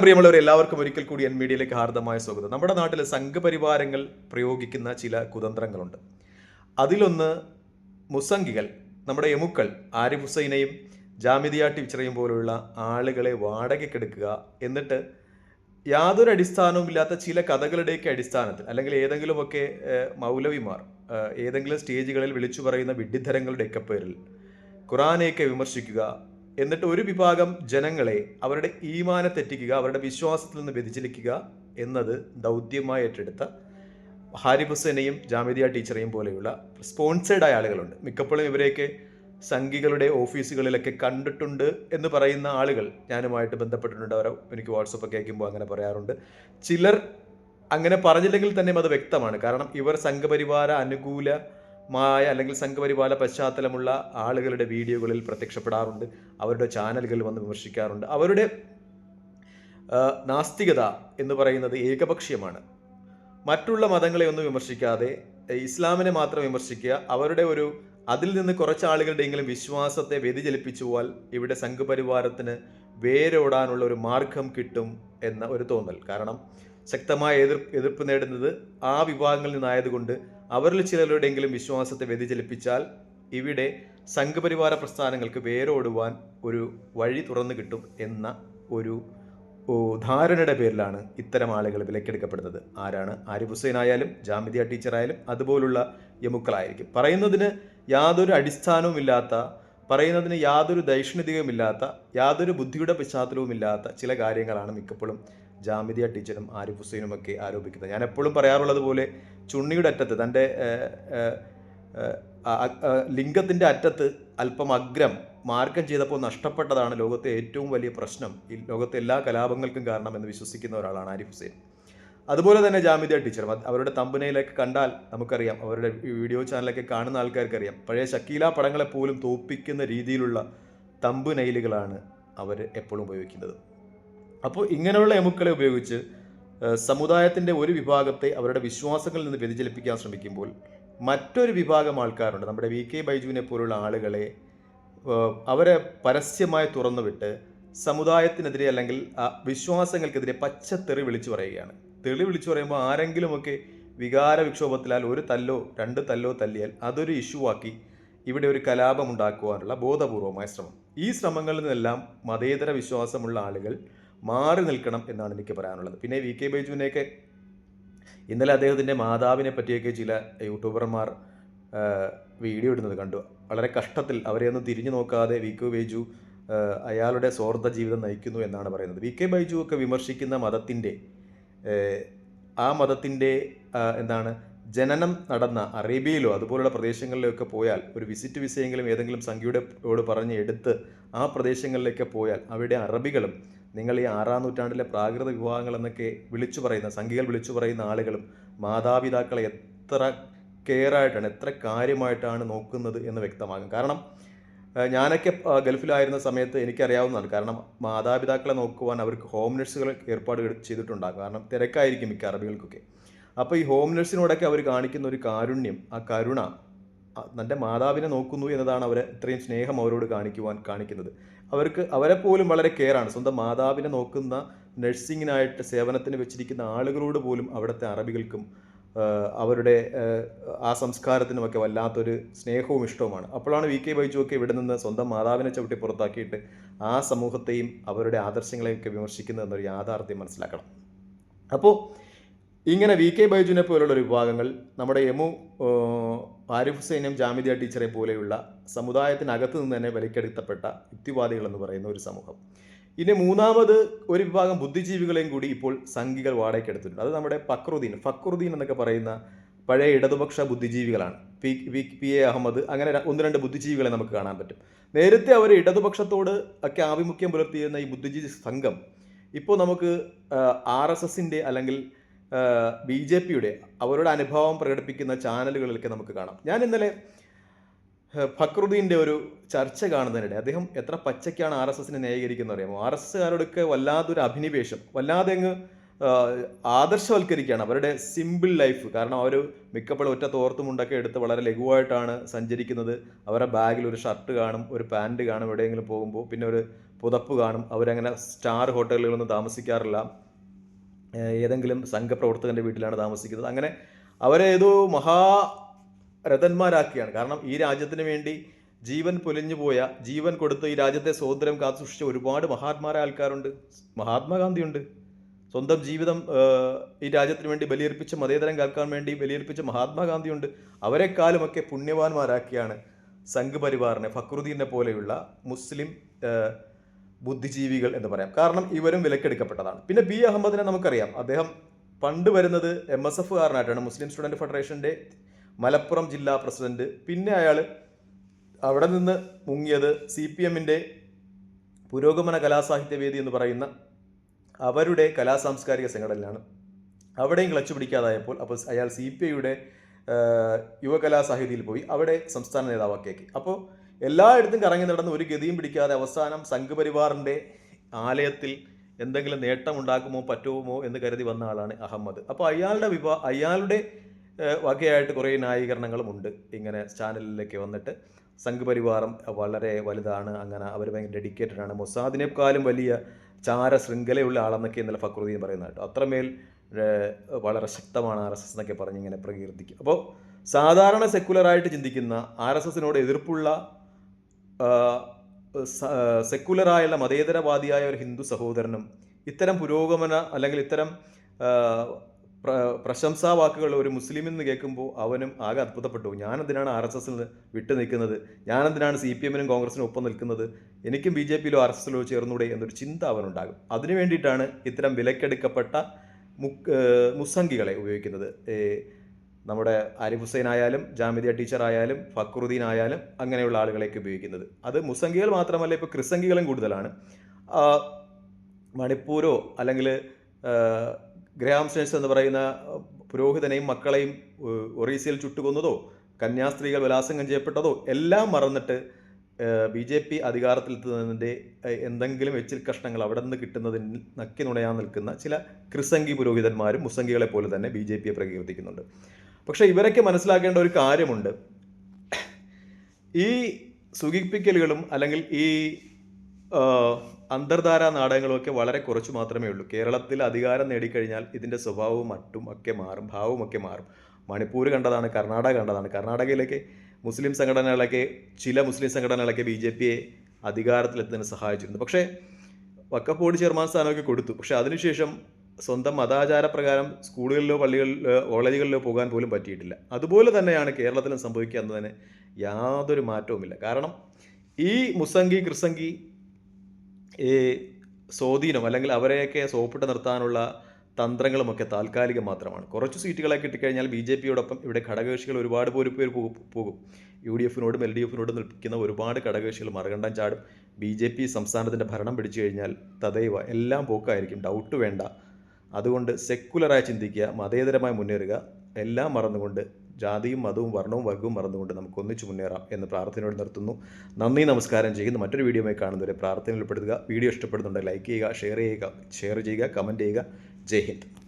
പ്രിയമുള്ളവർ എല്ലാവർക്കും ഒരിക്കൽ കൂടി എൻ മീഡിയയിലേക്ക് ഹാർദമായ സ്വാഗതം. നമ്മുടെ നാട്ടിലെ സംഘപരിവാരങ്ങൾ പ്രയോഗിക്കുന്ന ചില കുതന്ത്രങ്ങളുണ്ട്. അതിലൊന്ന് മുസംഗികൾ നമ്മുടെ എമുക്കൾ ആരിഫ് ഹുസൈനെയും ജാമിദിയ ടീച്ചറേയും പോലുള്ള ആളുകളെ വാടകയ്ക്കെടുക്കുക എന്നിട്ട് യാതൊരു അടിസ്ഥാനവുമില്ലാത്ത ചില കഥകളുടെയൊക്കെ അടിസ്ഥാനത്തിൽ അല്ലെങ്കിൽ ഏതെങ്കിലുമൊക്കെ മൗലവിമാർ ഏതെങ്കിലും സ്റ്റേജുകളിൽ വിളിച്ചു പറയുന്ന വിഡ്ഢിധരങ്ങളുടെയൊക്കെ പേരിൽ ഖുറാനെയൊക്കെ വിമർശിക്കുക എന്നിട്ട് ഒരു വിഭാഗം ജനങ്ങളെ അവരുടെ ഈമാനെ തെറ്റിക്കുക അവരുടെ വിശ്വാസത്തിൽ നിന്ന് വ്യതിചലിക്കുക എന്നത് ദൗത്യമായി ഏറ്റെടുത്ത ഹാരിഫ് ഹുസൈനെയും ജാമിദിയ ടീച്ചറെയും പോലെയുള്ള സ്പോൺസേഡ് ആയ ആളുകളുണ്ട്. മിക്കപ്പോഴും ഇവരെയൊക്കെ സംഘികളുടെ ഓഫീസുകളിലൊക്കെ കണ്ടിട്ടുണ്ട് എന്ന് പറയുന്ന ആളുകൾ ഞാനുമായിട്ട് ബന്ധപ്പെട്ടിട്ടുണ്ട്. അവരെ എനിക്ക് വാട്സപ്പൊക്കെ അയക്കുമ്പോൾ അങ്ങനെ പറയാറുണ്ട്. ചിലർ അങ്ങനെ പറഞ്ഞില്ലെങ്കിൽ തന്നെ അത് വ്യക്തമാണ്. കാരണം ഇവർ സംഘപരിവാര അനുകൂലമായ അല്ലെങ്കിൽ സംഘപരിപാല പശ്ചാത്തലമുള്ള ആളുകളുടെ വീഡിയോകളിൽ പ്രത്യക്ഷപ്പെടാറുണ്ട്. അവരുടെ ചാനലുകളിൽ വന്ന് വിമർശിക്കാറുണ്ട്. അവരുടെ നാസ്തികത എന്ന് പറയുന്നത് ഏകപക്ഷീയമാണ്. മറ്റുള്ള മതങ്ങളെ ഒന്നും വിമർശിക്കാതെ ഇസ്ലാമിനെ മാത്രം വിമർശിക്കുക അവരുടെ ഒരു അതിൽ നിന്ന് കുറച്ച് ആളുകളുടെയെങ്കിലും വിശ്വാസത്തെ വ്യതിചലിപ്പിച്ചു പോവാൽ ഇവിടെ സംഘപരിവാരത്തിന് വേരോടാനുള്ള ഒരു മാർഗം കിട്ടും എന്ന ഒരു തോന്നൽ. കാരണം ശക്തമായ എതിർ എതിർപ്പ് നേടുന്നത് ആ വിഭാഗങ്ങളിൽ നിന്നായതുകൊണ്ട് അവരിൽ ചിലരുടെയെങ്കിലും വിശ്വാസത്തെ വ്യതിചലിപ്പിച്ചാൽ ഇവിടെ സംഘപരിവാര പ്രസ്ഥാനങ്ങൾക്ക് വേരോടുവാൻ ഒരു വഴി തുറന്നു കിട്ടും എന്ന ഒരു ധാരണയുടെ പേരിലാണ് ഇത്തരം ആളുകൾ വിലക്കെടുക്കപ്പെടുന്നത്. ആരാണ്? ആരിഫ് ഹുസൈൻ ആയാലും ജാമിദിയ ടീച്ചറായാലും അതുപോലുള്ള യമുക്കളായിരിക്കും. പറയുന്നതിന് യാതൊരു അടിസ്ഥാനവുമില്ലാത്ത പറയുന്നതിന് യാതൊരു ദൈക്ഷണികവുമില്ലാത്ത യാതൊരു ബുദ്ധിയുടെ പശ്ചാത്തലവുമില്ലാത്ത ചില കാര്യങ്ങളാണ് മിക്കപ്പോഴും ജാമിദിയ ടീച്ചറും ആരിഫ് ഹുസൈനും ഒക്കെ ആരോപിക്കുന്നത്. ഞാൻ എപ്പോഴും പറയാറുള്ളത് പോലെ ചുണ്ണിയുടെ അറ്റത്ത് തന്റെ ലിംഗത്തിന്റെ അറ്റത്ത് അല്പം അഗ്രം മാർഗം ചെയ്തപ്പോൾ നഷ്ടപ്പെട്ടതാണ് ലോകത്തെ ഏറ്റവും വലിയ പ്രശ്നം. ഈ ലോകത്തെ എല്ലാ കലാപങ്ങൾക്കും കാരണം എന്ന് വിശ്വസിക്കുന്ന ഒരാളാണ് ആരിഫ് ഹുസൈൻ. അതുപോലെ തന്നെ ജാമിദിയ ടീച്ചറും. അവരുടെ തമ്പനയിലൊക്കെ കണ്ടാൽ നമുക്കറിയാം അവരുടെ വീഡിയോ ചാനലൊക്കെ കാണുന്ന ആൾക്കാർക്കറിയാം. പഴയ ഷക്കീല പടങ്ങളെ പോലും തോപ്പിക്കുന്ന രീതിയിലുള്ള തമ്പ് നെയിലുകളാണ് അവർ എപ്പോഴും ഉപയോഗിക്കുന്നത്. അപ്പോൾ ഇങ്ങനെയുള്ള എമുക്കളെ ഉപയോഗിച്ച് സമുദായത്തിന്റെ ഒരു വിഭാഗത്തെ അവരുടെ വിശ്വാസങ്ങളിൽ നിന്ന് വ്യതിചലിപ്പിക്കാൻ ശ്രമിക്കുമ്പോൾ മറ്റൊരു വിഭാഗം ആൾക്കാരുണ്ട് നമ്മുടെ വി കെ ബൈജുവിനെ പോലുള്ള ആളുകളെ അവരെ പരസ്യമായി തുറന്നുവിട്ട് സമുദായത്തിനെതിരെ അല്ലെങ്കിൽ വിശ്വാസങ്ങൾക്കെതിരെ പച്ചത്തെറി വിളിച്ചു പറയുകയാണ്. തെളി വിളിച്ചു പറയുമ്പോൾ ആരെങ്കിലുമൊക്കെ വികാര വിക്ഷോഭത്തിലാൽ ഒരു തല്ലോ രണ്ട് തല്ലോ തല്ലിയാൽ അതൊരു ഇഷ്യൂ ആക്കി ഇവിടെ ഒരു കലാപം ഉണ്ടാക്കുവാനുള്ള ബോധപൂർവമായ ശ്രമം. ഈ ശ്രമങ്ങളിൽ നിന്നെല്ലാം മതേതര വിശ്വാസമുള്ള ആളുകൾ മാറി നിൽക്കണം എന്നാണ് എനിക്ക് പറയാനുള്ളത്. പിന്നെ വി കെ ബൈജുവിനെയൊക്കെ ഇന്നലെ അദ്ദേഹത്തിന്റെ മാതാവിനെ പറ്റിയൊക്കെ ചില യൂട്യൂബർമാർ വീഡിയോ ഇടുന്നത് കണ്ടു. വളരെ കഷ്ടത്തിൽ അവരെ ഒന്നും തിരിഞ്ഞു നോക്കാതെ വി കെ ബൈജു അയാളുടെ സ്വാർത്ഥ ജീവിതം നയിക്കുന്നു എന്നാണ് പറയുന്നത്. വി കെ ബൈജു ഒക്കെ വിമർശിക്കുന്ന മതത്തിന്റെ ആ മതത്തിന്റെ എന്താണ് ജനനം നടന്ന അറേബ്യയിലോ അതുപോലുള്ള പ്രദേശങ്ങളിലൊക്കെ പോയാൽ ഒരു വിസിറ്റ് വിസയെങ്കിലും ഏതെങ്കിലും സംഖ്യയുടെ ഓട് പറഞ്ഞ് എടുത്ത് ആ പ്രദേശങ്ങളിലേക്ക് പോയാൽ അവിടെ അറബികളും നിങ്ങൾ ഈ ആറാം നൂറ്റാണ്ടിലെ പ്രാകൃത വിഭാഗങ്ങൾ എന്നൊക്കെ വിളിച്ചു പറയുന്ന സംഖ്യകൾ വിളിച്ചു പറയുന്ന ആളുകളും മാതാപിതാക്കളെ എത്ര കെയറായിട്ടാണ് എത്ര കാര്യമായിട്ടാണ് നോക്കുന്നത് എന്ന് വ്യക്തമാകും. കാരണം ഞാനൊക്കെ ഗൾഫിലായിരുന്ന സമയത്ത് എനിക്കറിയാവുന്നതാണ്. കാരണം മാതാപിതാക്കളെ നോക്കുവാൻ അവർക്ക് ഹോം നഴ്സുകൾ ഏർപ്പാട് ചെയ്തിട്ടുണ്ടാകും. കാരണം തിരക്കായിരിക്കും മിക്ക അറബികൾക്കൊക്കെ. അപ്പോൾ ഈ ഹോം നഴ്സിനോടൊക്കെ അവർ കാണിക്കുന്ന ഒരു കാരുണ്യം ആ കരുണ തന്റെ മാതാവിനെ നോക്കുന്നു എന്നതാണ് അവരെ ഇത്രയും സ്നേഹം അവരോട് കാണിക്കുവാൻ കാണിക്കുന്നത്. അവർക്ക് അവരെ പോലും വളരെ കെയറാണ് സ്വന്തം മാതാവിനെ നോക്കുന്ന നഴ്സിങ്ങിനായിട്ട് സേവനത്തിന് വെച്ചിരിക്കുന്ന ആളുകളോട് പോലും അവിടുത്തെ അറബികൾക്കും അവരുടെ ആ, സംസ്കാരത്തിനുമൊക്കെ വല്ലാത്തൊരു സ്നേഹവും ഇഷ്ടവുമാണ്. അപ്പോഴാണ് വി കെ ബൈജു ഒക്കെ ഇവിടെ നിന്ന് സ്വന്തം മാതാവിനെ ചവിട്ടി പുറത്താക്കിയിട്ട് ആ സമൂഹത്തെയും അവരുടെ ആദർശങ്ങളെയൊക്കെ വിമർശിക്കുന്നത് എന്നൊരു യാഥാർത്ഥ്യം മനസ്സിലാക്കണം. അപ്പോൾ ഇങ്ങനെ വി കെ ബൈജുവിനെ പോലുള്ള ഒരു വിഭാഗങ്ങൾ നമ്മുടെ യമു ആരിഫ് ഹുസൈനും ജാമിദിയ ടീച്ചറെ പോലെയുള്ള സമുദായത്തിനകത്ത് നിന്ന് തന്നെ വലിക്കെടുത്തപ്പെട്ട യുക്തിവാദികൾ എന്ന് പറയുന്ന ഒരു സമൂഹം. ഇനി മൂന്നാമത് ഒരു വിഭാഗം ബുദ്ധിജീവികളെയും കൂടി ഇപ്പോൾ സംഘികൾ വാടകയ്ക്കെടുത്തിട്ടുണ്ട് അത് നമ്മുടെ ഫക്രുദ്ദീൻ. ഫക്രുദ്ദീൻ എന്നൊക്കെ പറയുന്ന പഴയ ഇടതുപക്ഷ ബുദ്ധിജീവികളാണ്. P V P A Ahammed അങ്ങനെ ഒന്ന് രണ്ട് ബുദ്ധിജീവികളെ നമുക്ക് കാണാൻ പറ്റും. നേരത്തെ അവർ ഇടതുപക്ഷത്തോട് ഒക്കെ ആഭിമുഖ്യം പുലർത്തിയിരുന്ന ഈ ബുദ്ധിജീവി സംഘം ഇപ്പോൾ നമുക്ക് ആർ എസ് എസിന്റെ അല്ലെങ്കിൽ ബി ജെ പിയുടെ അവരുടെ അനുഭവം പ്രകടിപ്പിക്കുന്ന ചാനലുകളിലൊക്കെ നമുക്ക് കാണാം. ഞാൻ ഇന്നലെ ഫക്രുദ്ദീന്റെ ഒരു ചർച്ച കാണുന്നതിനിടെ അദ്ദേഹം എത്ര പച്ചയ്ക്കാണ് ആർ എസ് എസിനെ ന്യായീകരിക്കുന്നത് അറിയാമോ? ആർ എസ് എസ്സുകാരോടൊക്കെ വല്ലാതൊരു അഭിനിവേശം വല്ലാതെ അങ്ങ് ആദർശവൽക്കരിക്കുകയാണ് അവരുടെ സിമ്പിൾ ലൈഫ്. കാരണം അവർ മിക്കപ്പോഴും ഒറ്റ തോർത്തും മുണ്ടൊക്കെ എടുത്ത് വളരെ ലഘുവായിട്ടാണ് സഞ്ചരിക്കുന്നത്. അവരുടെ ബാഗിൽ ഒരു ഷർട്ട് കാണും ഒരു പാന്റ് കാണും എവിടെയെങ്കിലും പോകുമ്പോൾ. പിന്നെ ഒരു പുതപ്പ് കാണും. അവരങ്ങനെ സ്റ്റാർ ഹോട്ടലുകളൊന്നും താമസിക്കാറില്ല. ഏതെങ്കിലും സംഘപ്രവർത്തകന്റെ വീട്ടിലാണ് താമസിക്കുന്നത്. അങ്ങനെ അവരെ ഏതോ മഹാ രഥന്മാരാക്കിയാണ്. കാരണം ഈ രാജ്യത്തിന് വേണ്ടി ജീവൻ പൊലിഞ്ഞു പോയ ജീവൻ കൊടുത്ത് ഈ രാജ്യത്തെ സ്വാതന്ത്ര്യം കാത്തു സൂക്ഷിച്ച ഒരുപാട് മഹാത്മാരായ ആൾക്കാരുണ്ട്. മഹാത്മാഗാന്ധിയുണ്ട്. സ്വന്തം ജീവിതം ഈ രാജ്യത്തിന് വേണ്ടി ബലിയർപ്പിച്ച മതേതരം കേൾക്കാൻ വേണ്ടി ബലിയർപ്പിച്ച മഹാത്മാഗാന്ധിയുണ്ട്. അവരെക്കാളുമൊക്കെ പുണ്യവാന്മാരാക്കിയാണ് സംഘ് പരിവാറിനെ ഫക്രുദ്ദീനെ പോലെയുള്ള മുസ്ലിം ബുദ്ധിജീവികൾ എന്ന് പറയാം. കാരണം ഇവരും വിലക്കെടുക്കപ്പെട്ടതാണ്. പിന്നെ ബി അഹമ്മദിനെ നമുക്കറിയാം. അദ്ദേഹം പണ്ട് വരുന്നത് എം എസ് എഫ് കാരനായിട്ടാണ്. മുസ്ലിം സ്റ്റുഡന്റ് ഫെഡറേഷന്റെ മലപ്പുറം ജില്ലാ പ്രസിഡന്റ്. പിന്നെ അയാൾ അവിടെ നിന്ന് മുങ്ങിയത് സി പി എമ്മിന്റെ പുരോഗമന കലാസാഹിത്യവേദി എന്ന് പറയുന്ന അവരുടെ കലാസാംസ്കാരിക സംഘടനയിലാണ്. അവിടെയും ക്ലച്ച് പിടിക്കാതായപ്പോൾ അപ്പോൾ അയാൾ സി പി ഐയുടെ യുവകലാസാഹിതിയിൽ പോയി. അവിടെ സംസ്ഥാന നേതാവാക്കിയാക്കി. അപ്പോൾ എല്ലായിടത്തും കറങ്ങി നടന്ന് ഒരു ഗതിയും പിടിക്കാതെ അവസാനം സംഘപരിവാറിന്റെ ആലയത്തിൽ എന്തെങ്കിലും നേട്ടം ഉണ്ടാക്കുമോ പറ്റുമോ എന്ന് കരുതി വന്ന ആളാണ് അഹമ്മദ്. അപ്പോൾ അയാളുടെ വിവാ അയാളുടെ വകയായിട്ട് കുറേ ന്യായീകരണങ്ങളും ഉണ്ട് ഇങ്ങനെ ചാനലിലേക്ക് വന്നിട്ട്. സംഘപരിവാറും വളരെ വലുതാണ് അങ്ങനെ അവർ ഭയങ്കര ഡെഡിക്കേറ്റഡ് ആണ്. മൊസാദിനേക്കാളും വലിയ ചാര ശൃംഖലയുള്ള ആളെന്നൊക്കെ ഇന്നലെ ഫക്രുദ്ദീൻ പറയുന്ന കേട്ടോ. അത്രമേൽ വളരെ ശക്തമാണ് ആർ എസ് എസ് എന്നൊക്കെ പറഞ്ഞ് ഇങ്ങനെ പ്രകീർത്തിക്കും അപ്പോൾ സാധാരണ സെക്കുലറായിട്ട് ചിന്തിക്കുന്ന ആർ എസ് എസിനോട് എതിർപ്പുള്ള സെക്കുലറായുള്ള മതേതരവാദിയായ ഒരു ഹിന്ദു സഹോദരനും ഇത്തരം പുരോഗമന അല്ലെങ്കിൽ ഇത്തരം പ്രശംസാ വാക്കുകൾ ഒരു മുസ്ലിം എന്ന് കേൾക്കുമ്പോൾ അവനും ആകെ അത്ഭുതപ്പെട്ടു. ഞാനെന്തിനാണ് ആർ എസ് എസിൽ വിട്ടു നിൽക്കുന്നത്? ഞാനെന്തിനാണ് സി പി എമ്മിനും കോൺഗ്രസിനും ഒപ്പം നിൽക്കുന്നത്? എനിക്കും ബി ജെ പിയിലോ ആർ എസ് എസിലോ ചേർന്നൂടെ എന്നൊരു ചിന്ത അവനുണ്ടാകും. അതിനു വേണ്ടിയിട്ടാണ് ഇത്തരം വിലക്കെടുക്കപ്പെട്ട മുസംഗികളെ ഉപയോഗിക്കുന്നത്. നമ്മുടെ ആരിഫ് ഹുസൈൻ ആയാലും ജാമിദിയ ടീച്ചർ ആയാലും ഫക്രുദ്ദീൻ ആയാലും അങ്ങനെയുള്ള ആളുകളെയൊക്കെ ഉപയോഗിക്കുന്നത്. അത് മുസംഗികൾ മാത്രമല്ല ഇപ്പോൾ ക്രിസംഗികളും കൂടുതലാണ്. മണിപ്പൂരോ അല്ലെങ്കിൽ ഗ്രാം സ്റ്റേൻസ് എന്ന് പറയുന്ന പുരോഹിതനെയും മക്കളെയും ഒറീസയിൽ ചുട്ടുകൊന്നതോ കന്യാസ്ത്രീകൾ വിലാസംഗം ചെയ്യപ്പെട്ടതോ എല്ലാം മറന്നിട്ട് ബി ജെ പി അധികാരത്തിലെത്തുന്നതിന്റെ എന്തെങ്കിലും വെച്ചിൽ കഷ്ണങ്ങൾ അവിടെ നിന്ന് കിട്ടുന്നതിന് നക്കി നുണയാൻ നിൽക്കുന്ന ചില ക്രിസംഗി പുരോഹിതന്മാരും മുസംഗികളെ പോലെ തന്നെ ബി ജെ പിയെ പ്രകീർത്തിക്കുന്നുണ്ട്. പക്ഷേ ഇവരൊക്കെ മനസ്സിലാക്കേണ്ട ഒരു കാര്യമുണ്ട്. ഈ സുഖിപ്പിക്കലുകളും അല്ലെങ്കിൽ ഈ അന്തർധാര നാടകങ്ങളുമൊക്കെ വളരെ കുറച്ച് മാത്രമേ ഉള്ളൂ. കേരളത്തിൽ അധികാരം നേടിക്കഴിഞ്ഞാൽ ഇതിന്റെ സ്വഭാവവും മറ്റും ഒക്കെ മാറും ഭാവവും ഒക്കെ മാറും. മണിപ്പൂർ കണ്ടതാണ് കർണാടക കണ്ടതാണ്. കർണാടകയിലേക്ക് മുസ്ലിം സംഘടനകളൊക്കെ ചില മുസ്ലിം സംഘടനകളൊക്കെ ബി ജെ പിയെ അധികാരത്തിലെത്തുന്നതിന് സഹായിച്ചിരുന്നു. പക്ഷേ ബോർഡ് ചെയർമാൻ സ്ഥാനമൊക്കെ കൊടുത്തു. പക്ഷേ അതിനുശേഷം സ്വന്തം മതാചാരപ്രകാരം സ്കൂളുകളിലോ പള്ളികളിലോ കോളേജുകളിലോ പോകാൻ പോലും പറ്റിയിട്ടില്ല. അതുപോലെ തന്നെയാണ് കേരളത്തിലും സംഭവിക്കുക എന്നതിന് യാതൊരു മാറ്റവുമില്ല കാരണം ഈ മുസംഗി ക്രിസംഗി ഈ സ്വാധീനം അല്ലെങ്കിൽ അവരെയൊക്കെ സോപ്പിട്ട് നിർത്താനുള്ള തന്ത്രങ്ങളുമൊക്കെ താൽക്കാലികം മാത്രമാണ്. കുറച്ച് സീറ്റുകളെ കിട്ടിക്കഴിഞ്ഞാൽ ബി ജെ പിയോടൊപ്പം ഇവിടെ ഘടകകക്ഷികൾ ഒരുപാട് പേര് പേര് പോകും. യു ഡി എഫിനോടും എൽ ഡി എഫിനോടും നിൽക്കുന്ന ഒരുപാട് ഘടകകക്ഷികൾ മറുകണ്ടം ചാടും. ബി ജെ പി സംസ്ഥാനത്തിന്റെ ഭരണം പിടിച്ചു കഴിഞ്ഞാൽ തദൈവ എല്ലാം പോക്കായിരിക്കും. ഡൗട്ട് വേണ്ട. അതുകൊണ്ട് സെക്കുലറായി ചിന്തിക്കുക മതേതരമായി മുന്നേറുക എല്ലാം മറന്നുകൊണ്ട് ജാതിയും മതവും വർണവും വർഗവും മറന്നുകൊണ്ട് നമുക്ക് ഒന്നിച്ചു മുന്നേറാം എന്ന് പ്രാർത്ഥനയോട് നിർത്തുന്നു. നന്ദി നമസ്കാരം ചെയ്യുന്നു. മറ്റൊരു വീഡിയോയുമായി കാണുന്നവരെ പ്രാർത്ഥനയിൽ ഉൾപ്പെടുത്തുക. വീഡിയോ ഇഷ്ടപ്പെടുന്നുണ്ടെങ്കിൽ ലൈക്ക് ചെയ്യുക ഷെയർ ചെയ്യുക ഷെയർ ചെയ്യുക കമന്റ് ചെയ്യുക. ജയ് ഹിന്ദ്.